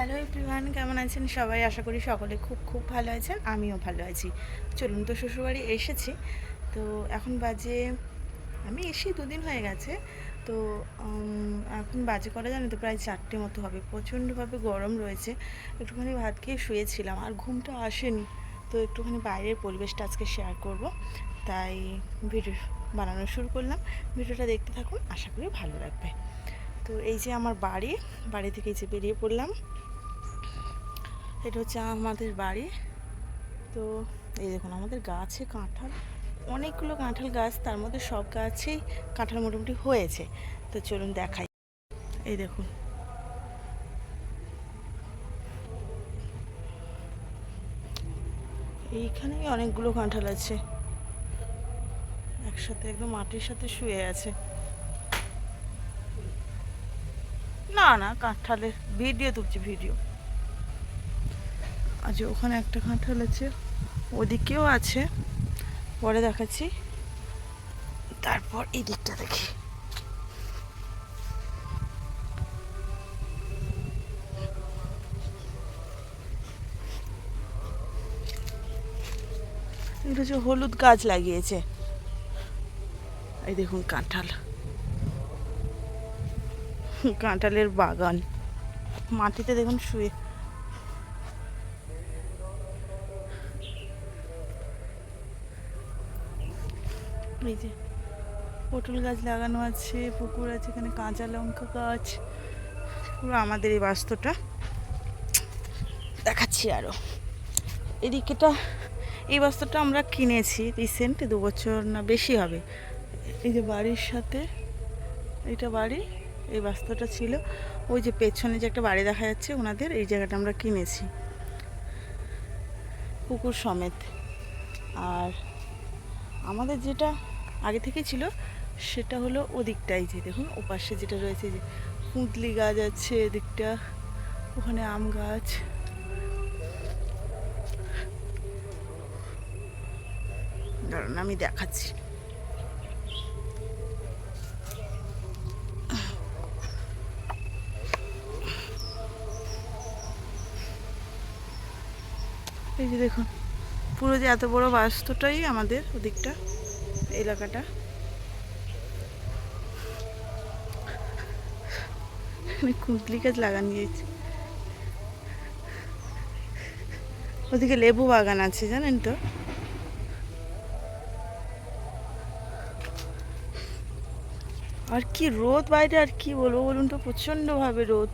Hello everyone, কেমন আছেন সবাই? আশা করি সকলে খুব খুব ভালো আছেন, আমিও ভালো আছি। চলুন তো শ্বশুরবাড়ি এসেছি। তো এখন বাজে, আমি এসে দুদিন হয়ে গেছে। তো এখন বাজে করা জানো তো? প্রায় চারটে মতো হবে। প্রচণ্ডভাবে গরম রয়েছে। একটুখানি ভাত খেয়ে শুয়েছিলাম, আর ঘুমটা আসেনি। তো একটুখানি বাইরের পরিবেশটা আজকে শেয়ার করব। তাই ভিডিও বানানো শুরু করলাম। ভিডিওটা দেখতে থাকুন, আশা করি ভালো লাগবে। তো এই যে আমার বাড়ি বাড়ি থেকে যে বেরিয়ে পড়লাম। এটা হচ্ছে আমাদের বাড়ি। তো এই দেখুন, আমাদের গাছে কাঁঠাল, অনেকগুলো কাঁঠাল গাছ, তার মধ্যে সব গাছেই কাঁঠাল মোটামুটি হয়েছে। তো চলুন দেখাই। এই দেখুন। এইখানেই অনেকগুলো কাঁঠাল আছে। একসাথে একদম মাটির সাথে শুয়ে আছে। না না, কাঁঠালের ভিডিও তুলছি, ভিডিও। আজ ওখানে একটা কাঁঠাল আছে। ওদিকেও আছে। পরে দেখাচ্ছি। তারপর এই দিকটা দেখি। হচ্ছে হলুদ গাছ লাগিয়েছে। এই দেখুন কাঁঠাল। কাঁঠালের বাগান। মাটিতে দেখুন শুয়ে। এই যে পটল গাছ লাগানো আছে, পুকুর আছে, এখানে কাঁচা লঙ্কা গাছ। পুরো আমাদের এই বাস্তুটা। দেখাচ্ছি আরও এদিকেটা, এই বাস্তুটা আমরা কিনেছি রিসেন্ট দু বছর না, বেশি হবে। এই যে বাড়ির সাথে এটা বাড়ি, এই বাস্তুটা ছিল। ওই যে পেছনে যে একটা বাড়ি দেখা যাচ্ছে ওনাদের, এই জায়গাটা আমরা কিনেছি। পুকুর সমেত। আর আমাদের যেটা আগে থেকে ছিল, সেটা হলো ওদিকটাই যে, দেখুন, ওপাশে যেটা রয়েছে যে পুঁতলি গাছ আছে এদিকটা, ওখানে আম গাছ। দাঁড়ান, আমি দেখাচ্ছি। এই যে দেখুন পুরো যে এত বড় বাস্তুটাই আমাদের ওদিকটা, এলাকাটা। কুঁদলি গাছ লাগানো হয়েছে ওদিকে লেবু বাগান আছে, জানেন তো? আর কি রোদ বাইরে, আর কি বলব বলুন তো? প্রচণ্ডভাবে রোদ।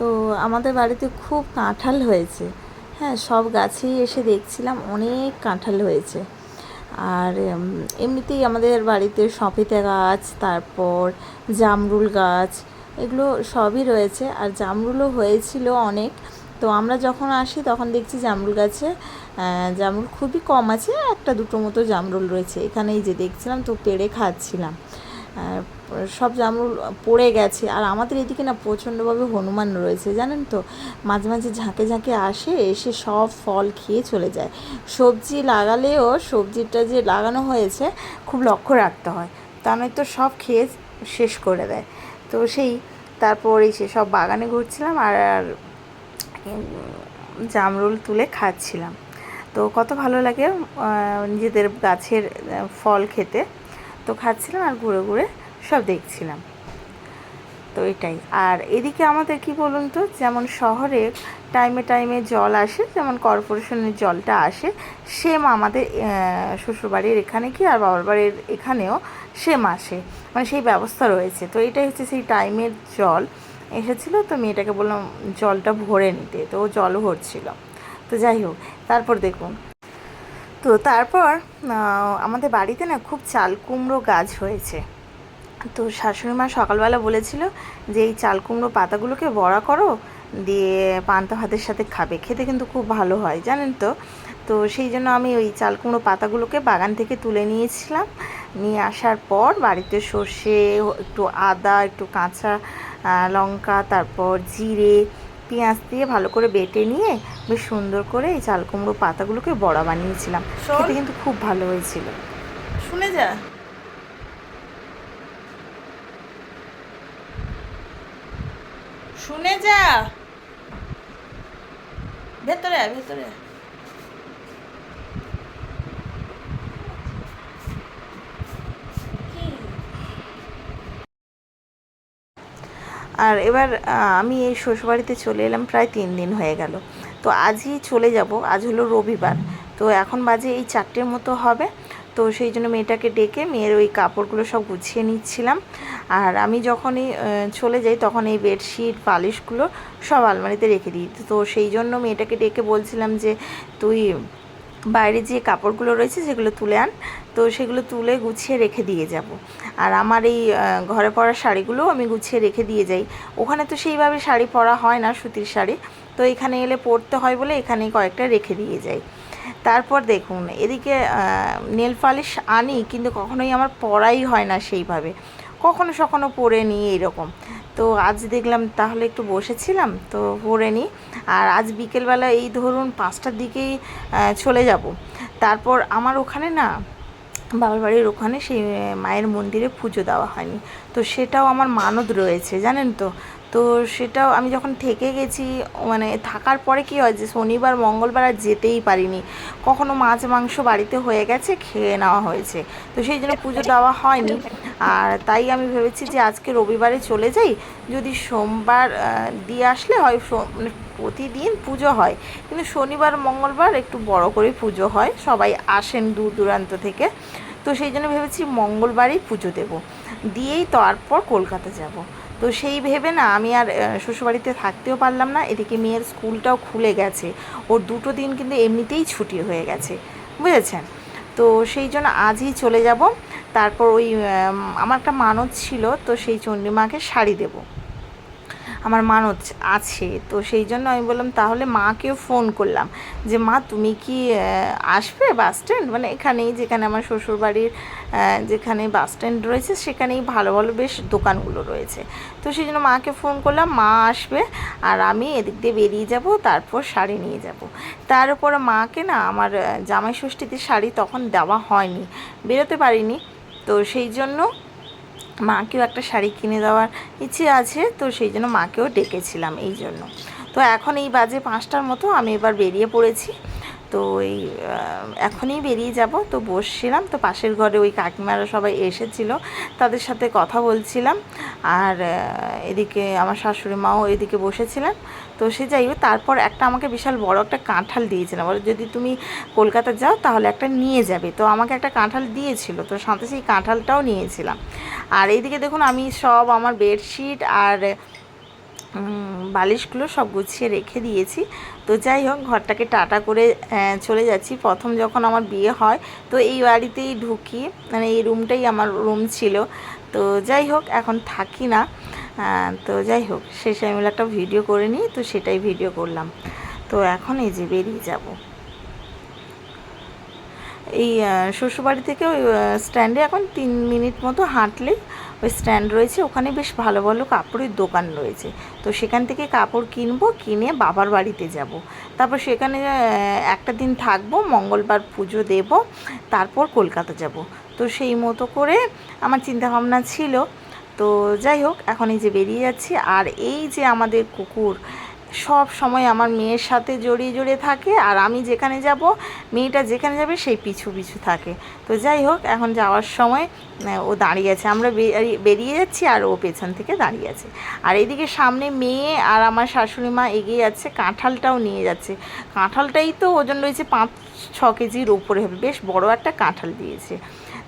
তো আমাদের বাড়িতে খুব কাঁঠাল হয়েছে। হ্যাঁ সব গাছেই এসে দেখছিলাম, অনেক কাঁঠাল হয়েছে। আর এমনিতেই আমাদের বাড়িতে সপিতা গাছ, তারপর জামরুল গাছ, এগুলো সবই রয়েছে। আর জামরুলও হয়েছিল অনেক। তো আমরা যখন আসি, তখন দেখছি জামরুল গাছে জামরুল খুবই কম আছে, একটা দুটো মতো জামরুল রয়েছে। এখানেই যে দেখছিলাম, তো পেড়ে খাচ্ছিলাম। সব জামরুল পড়ে গেছে। আর আমাদের এদিকে না প্রচণ্ডভাবে হনুমান রয়েছে, জানেন তো? মাঝে মাঝে ঝাঁকে ঝাঁকে আসে, এসে সব ফল খেয়ে চলে যায়। সবজি লাগালেও সবজিটা যে লাগানো হয়েছে, খুব লক্ষ্য রাখতে হয়। তা নয়তো সব খেয়ে শেষ করে দেয়। তো সেই তারপর সে সব বাগানে ঘুরছিলাম আর আর জামরুল তুলে খাচ্ছিলাম। তো কত ভালো লাগে নিজেদের গাছের ফল খেতে। তো খাচ্ছিলাম আর ঘুরে ঘুরে সব দেখছিলাম। তো এটাই। আর এদিকে আমাদের কি বলুন তো, যেমন শহরে টাইমে টাইমে জল আসে, যেমন কর্পোরেশনের জলটা আসে সেম আমাদের শ্বশুরবাড়ির এখানে কি আর বাবার বাড়ির এখানেও সেম আসে। মানে সেই ব্যবস্থা রয়েছে। তো এটাই হচ্ছে সেই টাইমের জল এসেছিল, তো মেয়েটাকে বললাম জলটা ভরে নিতে। তো ও জল ভরছিল। তো যাই হোক, তারপর দেখুন। তো তারপর আমাদের বাড়িতে না খুব চাল কুমড়ো গাছ হয়েছে। তো শাশুড়ি মা সকালবেলা বলেছিল যে এই চাল কুমড়ো পাতাগুলোকে বড়া করো দিয়ে পান্তা ভাতের সাথে খাবে। খেতে কিন্তু খুব ভালো হয় জানেন তো? তো সেই জন্য আমি ওই চাল কুমড়ো পাতাগুলোকে বাগান থেকে তুলে নিয়েছিলাম। নিয়ে আসার পর বাড়িতে সর্ষে একটু আদা একটু কাঁচা লঙ্কা তারপর জিরে পেঁয়াজ দিয়ে ভালো করে বেটে নিয়ে বেশ সুন্দর করে এই চাল কুমড়ো পাতাগুলোকে বড়া বানিয়েছিলাম। খেতে কিন্তু খুব ভালো হয়েছিল। শুনে যা। শুনে যা। ভেতরে আয়, ভেতরে আর এবার আমি এই শ্বশুরবাড়িতে চলে এলাম প্রায় তিন দিন হয়ে গেল। তো আজই চলে যাব, আজ হলো রবিবার। তো এখন বাজে এই চারটের মতো হবে। তো সেই জন্য মেয়েটাকে ডেকে মেয়ের ওই কাপড়গুলো সব গুছিয়ে নিচ্ছিলাম। আর আমি যখনই চলে যাই তখন এই বেডশিট পালিশগুলো সব আলমারিতে রেখে দিই। তো সেই জন্য মেয়েটাকে ডেকে বলছিলাম যে, তুই বাইরে যে কাপড়গুলো রয়েছে সেগুলো তুলে আন। তো সেগুলো তুলে গুছিয়ে রেখে দিয়ে যাব। আর আমার এই ঘরে পরা শাড়িগুলোও আমি গুছিয়ে রেখে দিয়ে যাই। ওখানে তো সেইভাবে শাড়ি পরা হয় না, সুতির শাড়ি। তো এখানে এলে পরতে হয় বলে এখানেই কয়েকটা রেখে দিয়ে যাই। তারপর দেখুন, এদিকে নেল পালিশ আনি, কিন্তু কখনোই আমার পরাই হয় না সেইভাবে। কখনো সখনো পরে নিই এরকম। তো আজ দেখলাম তাহলে একটু বসেছিলাম, তো পরে নিই। আর আজ বিকেলবেলা এই ধরুন পাঁচটার দিকেই চলে যাব। তারপর আমার ওখানে না, বাবার বাড়ির ওখানে সেই মায়ের মন্দিরে পুজো দেওয়া হয়নি। তো সেটাও আমার মানদ রয়েছে, জানেন তো? তো সেটাও আমি যখন থেকে গেছি মানে থাকার পরে কি হয় যে শনিবার, মঙ্গলবার আর যেতেই পারিনি। কখনো মাছ, মাংস বাড়িতে হয়ে গেছে, খেয়ে নেওয়া হয়েছে। তো সেই জন্য পুজো দেওয়া হয়নি। আর তাই আমি ভেবেছি যে আজকে রবিবারে চলে যাই। যদি সোমবার দিয়ে আসলে হয় মানে প্রতিদিন পুজো হয়। কিন্তু শনিবার, মঙ্গলবার একটু বড় করে পুজো হয়। সবাই আসেন দূর দূরান্ত থেকে। তো সেই জন্য ভেবেছি মঙ্গলবারই পুজো দেব। দিয়েই তারপর কলকাতা যাব। তো সেই ভেবে না আমি আর শ্বশুরবাড়িতে থাকতেও পারলাম না। এদিকে মেয়ের স্কুলটাও খুলে গেছে। ওর দুটো দিন কিন্তু এমনিতেই ছুটি হয়ে গেছে। বুঝেছেন? তো সেই জন্য আজই চলে যাব। তারপর ওই আমার একটা মানত ছিল, তো সেই চণ্ডীমাকে শাড়ি দেবো। আমার মানত আছে। তো সেই জন্য আমি বললাম, তাহলে মাকেও ফোন করলাম যে, মা, তুমি কি আসবে বাস স্ট্যান্ড মানে এখানেই যেখানে আমার শ্বশুরবাড়ির যেখানে বাস স্ট্যান্ড রয়েছে, সেখানেই ভালো ভালো বেশ দোকানগুলো রয়েছে। তো সেই জন্য মাকে ফোন করলাম, মা আসবে আর আমি এদিক দিয়ে বেরিয়ে যাব, তারপর শাড়ি নিয়ে যাব। তার উপরে মাকে না আমার জামাই ষষ্ঠীতে শাড়ি তখন দেওয়া হয়নি, বেরোতে পারিনি। তো সেই জন্য মাকেও একটা শাড়ি কিনে দেওয়ার ইচ্ছে আছে, তো সেই জন্য মাকেও ডেকেছিলাম এই জন্য। তো এখন এই বাজে পাঁচটার মতো আমি এবার বেরিয়ে পড়েছি। তো এই এখনই বেরিয়ে যাব। তো বসছিলাম, তো পাশের ঘরে ওই কাকিমারা সবাই এসেছিল, তাদের সাথে কথা বলছিলাম। আর এদিকে আমার শাশুড়ি মাও এদিকে বসেছিলেন। তো সে যাই হোক, তারপর একটা আমাকে বিশাল বড় একটা কাঁঠাল দিয়েছিলাম বলে, যদি তুমি কলকাতা যাও, তাহলে একটা নিয়ে যাবে। তো আমাকে একটা কাঁঠাল দিয়েছিল, তো সাথে সেই কাঁঠালটাও নিয়েছিলাম। আর এইদিকে দেখুন, আমি সব আমার বেডশিট আর বালিশগুলো সব গুছিয়ে রেখে দিয়েছি। তো যাই হোক, ঘরটাকে টাটা করে চলে যাচ্ছি। প্রথম যখন আমার বিয়ে হয়, তো এই বাড়িতেই ঢুকি। মানে এই রুমটাই আমার রুম ছিল। তো যাই হোক, এখন থাকি না। আহ, তো যাই হোক শেষে আমি একটা ভিডিও করে নিই তো সেটাই ভিডিও করলাম। তো এখন এই যে বেরিয়ে যাব। এই শ্বশুরবাড়ি থেকে ওই স্ট্যান্ডে এখন তিন মিনিট মতো হাঁটলেই ওই স্ট্যান্ড রয়েছে ওখানে বেশ ভালো ভালো কাপড়ের দোকান রয়েছে। তো সেখান থেকে কাপড় কিনবো কিনে বাবার বাড়িতে যাব। তারপর সেখানে একটা দিন থাকব মঙ্গলবার পুজো দেব তারপর কলকাতা যাব। তো সেই মতো করে আমার চিন্তাভাবনা ছিল। তো যাই হোক, এখন এই যে বেরিয়ে যাচ্ছি। আর এই যে আমাদের কুকুর, সব সময় আমার মেয়ের সাথে জড়িয়ে জড়িয়ে থাকে আর আমি যেখানে যাব, মেয়েটা যেখানে যাবে সেই পিছু পিছু থাকে। তো যাই হোক, এখন যাওয়ার সময় ও দাঁড়িয়ে আছে। আমরা বেরিয়ে- যাচ্ছি আর ও পেছন থেকে দাঁড়িয়ে আছে। আর এদিকে সামনে মেয়ে আর আমার শাশুড়ি মা এগিয়ে যাচ্ছে, কাঁঠালটাও নিয়ে যাচ্ছে। কাঁঠালটাই তো ওজন রয়েছে পাঁচ ছ কেজির ওপরে হবে। বেশ বড় একটা কাঁঠাল দিয়েছে।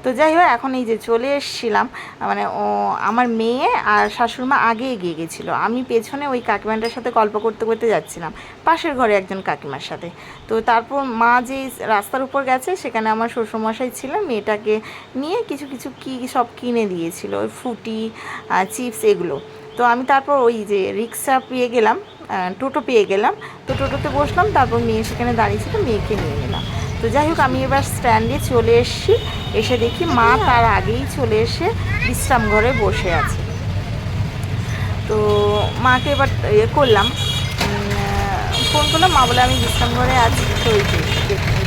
তো যাই হোক, এখন এই যে চলে এসেছিলাম মানে ও আমার মেয়ে আর শাশুড়িমা আগে এগিয়ে গেছিল। আমি পেছনে ওই কাকিমাটার সাথে গল্প করতে করতে যাচ্ছিলাম, পাশের ঘরে একজন কাকিমার সাথে। তো তারপর মা যে রাস্তার উপর গেছে, সেখানে আমার শ্বশুরমশাই ছিলেন, মেয়েটাকে নিয়ে কিছু কিছু কি সব কিনে দিয়েছিল, ওই ফুটি চিপস এগুলো। তো আমি তারপর ওই যে রিক্সা পেয়ে গেলাম টোটো পেয়ে গেলাম। তো টোটোতে বসলাম, তারপর মেয়ে সেখানে দাঁড়িয়েছিল মেয়েকে নিয়ে নিলাম। তো যাই হোক, আমি এবার স্ট্যান্ডে চলে এসেছি। এসে দেখি মা তার আগেই চলে এসে বিশ্রাম ঘরে বসে আছে। তো মাকে এবার ইয়ে করলাম। ফোন করলাম, মা বলে, আমি বিশ্রাম ঘরে আছি। তো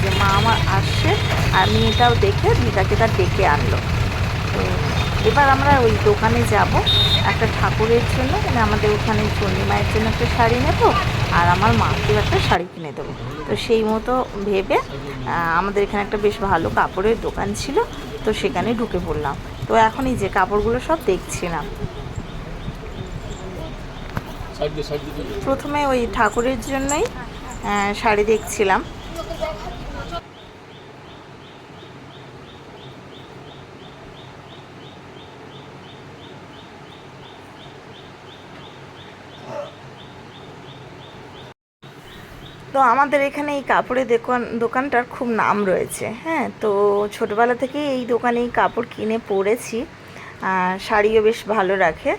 যে মা আমার আসছে আর মেয়েটাও দেখে, দিদাকে তার ডেকে আনলো। তো এবার আমরা ওই দোকানে যাব। একটা ঠাকুরের জন্য মানে আমাদের ওখানে চণ্ডী মায়ের জন্য একটা শাড়ি নেব আর আমার মাকেও একটা শাড়ি কিনে দেবো। তো সেই মতো ভেবে আমাদের এখানে একটা বেশ ভালো কাপড়ের দোকান ছিল তো সেখানে ঢুকে পড়লাম। তো এখন এই যে কাপড়গুলো সব দেখছিলাম প্রথমে ওই ঠাকুরের জন্যই শাড়ি দেখছিলাম। তো আমাদের এখানে এই কাপড়ের দোকান, দোকানটার খুব নাম রয়েছে হ্যাঁ? তো ছোটোবেলা থেকেই এই দোকানেই কাপড় কিনে পরেছি, আর শাড়িও বেশ ভালো রাখে।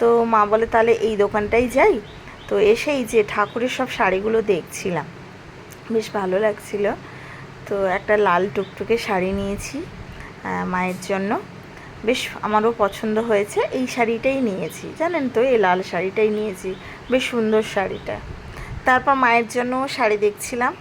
তো মা বলে, তাহলে এই দোকানটাই যাই? তো এসেই যে ঠাকুরের সব শাড়িগুলো দেখছিলাম, বেশ ভালো লাগছিল। তো একটা লাল টুকটুকে শাড়ি নিয়েছি মায়ের জন্য। বেশ আমারও পছন্দ হয়েছে, এই শাড়িটাই নিয়েছি, জানেন তো? এই লাল শাড়িটাই নিয়েছি, বেশ সুন্দর শাড়িটা। তারপর মায়ের জন্য শাড়ি দেখছিলাম।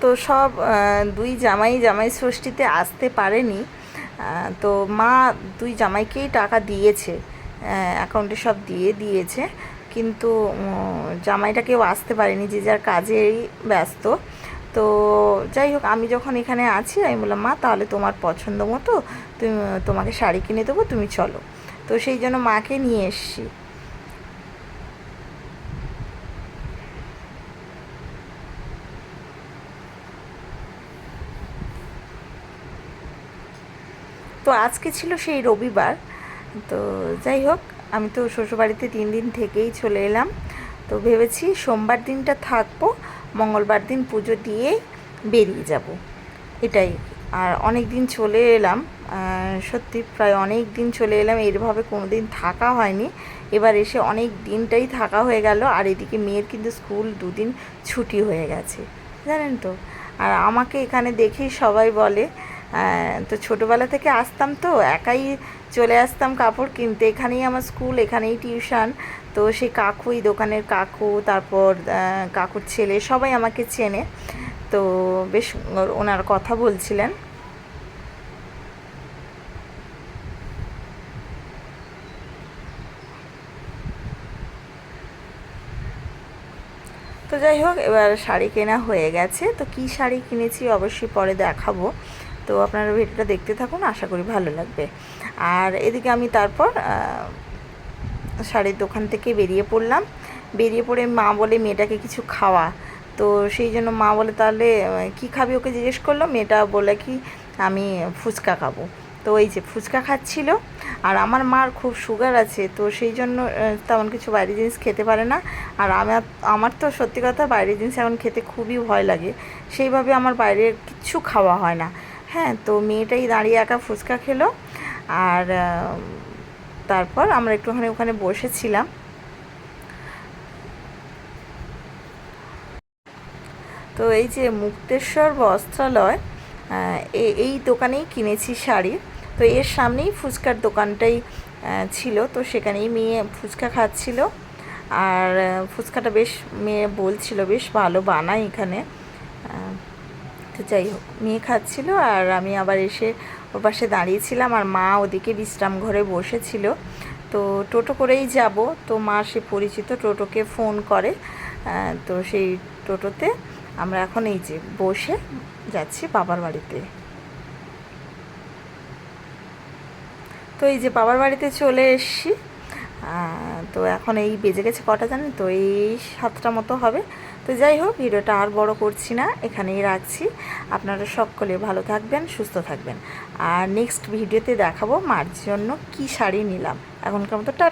তো সব দুই জামাই জামাই ষষ্ঠীতে আসতে পারেনি। তো মা দুই জামাইকেই টাকা দিয়েছে। অ্যাকাউন্টে সব দিয়ে দিয়েছে। কিন্তু জামাইটা কেউ আসতে পারেনি, যে যার কাজেই ব্যস্ত। তো যাই হোক, আমি যখন এখানে আছি, আমি বললাম, মা, তাহলে তোমার পছন্দ মতো তুমি, তোমাকে শাড়ি কিনে দেবো, তুমি চলো। তো সেই জন্য মাকে নিয়ে এসছি। তো আজকে ছিল সেই রবিবার। তো যাই হোক আমি তো শ্বশুরবাড়িতে তিন দিন থেকেই চলে এলাম। তো ভেবেছি সোমবার দিনটা থাকব, মঙ্গলবার দিন পুজো দিয়ে বেরিয়ে যাব। এটাই। আর অনেক দিন চলে এলাম সত্যি প্রায় অনেক দিন চলে এলাম, এরভাবে কোনো দিন থাকা হয়নি। এবার এসে অনেক দিনটাই থাকা হয়ে গেল, আর এদিকে মেয়ের কিন্তু স্কুল দুদিন ছুটি হয়ে গেছে। জানেন তো? আর আমাকে এখানে দেখেই সবাই বলে তো ছোটোবেলা থেকে আসতাম তো, একাই চলে আসতাম কাপড় কিনতে। এখানেই আমার স্কুল, এখানেই টিউশন। তো সেই কাকুই, দোকানের কাকু, তারপর কাকুর ছেলে, সবাই আমাকে চেনে। তো বেশ ওনার কথা বলছিলেন। তো যাই হোক, এবার শাড়ি কেনা হয়ে গেছে। তো কি শাড়ি কিনেছি অবশ্যই পরে দেখাবো। তো আপনারা ভিডিওটা দেখতে থাকুন, আশা করি ভালো লাগবে। আর এদিকে আমি তারপর শাড়ির দোকান থেকে বেরিয়ে পড়লাম। বেরিয়ে পড়ে মা বলে, মেয়েটাকে কিছু খাওয়া। তো সেই জন্য মা বলে, তাহলে কি খাবি ওকে জিজ্ঞেস করল? মেয়েটা বলে কি, আমি ফুচকা খাব। তো এই যে ফুচকা খাচ্ছিল। আর আমার মার খুব সুগার আছে, তো সেই জন্য তেমন কিছু বাইরের জিনিস খেতে পারে না। আর আমার আমার তো সত্যি কথা বাইরের জিনিস এখন খেতে খুবই ভয় লাগে। সেইভাবে আমার বাইরের কিচ্ছু খাওয়া হয় না। হ্যাঁ তো মেয়েটাই দাঁড়িয়ে একা ফুচকা খেলো। আর তারপর আমরা একটুখানি ওখানে বসেছিলাম। তো এই যে মুক্তেশ্বর বস্ত্রালয় এই দোকানেই কিনেছি শাড়ি। তো এর সামনেই ফুচকার দোকানটাই ছিল। তো সেখানেই মেয়ে ফুচকা খাচ্ছিল। আর ফুচকাটা বেশ মেয়ে বলছিল, বেশ ভালো বানায় এখানে। তো যাই হোক, মেয়ে খাচ্ছিল। আর আমি আবার এসে ওর পাশে দাঁড়িয়েছিলাম আর মা ওদিকে বিশ্রাম ঘরে বসেছিল। তো টোটো করেই যাব। তো মা সে পরিচিত টোটোকে ফোন করে। তো সেই টোটোতে আমরা এখন এই যে বসে যাচ্ছি বাবার বাড়িতে। তো এই যে বাবার বাড়িতে চলে এসছি। তো এখন এই বেজে গেছে কটা জানেন? তো এই সাতটা মতো হবে। তো যাই হোক, ভিডিওটা আর বড় করছি না, এখানেই রাখছি। আপনারা সকলে ভালো থাকবেন, সুস্থ থাকবেন। আর নেক্সট ভিডিওতে দেখাবো মার জন্য কি শাড়ি নিলাম। এখনকার মতো টা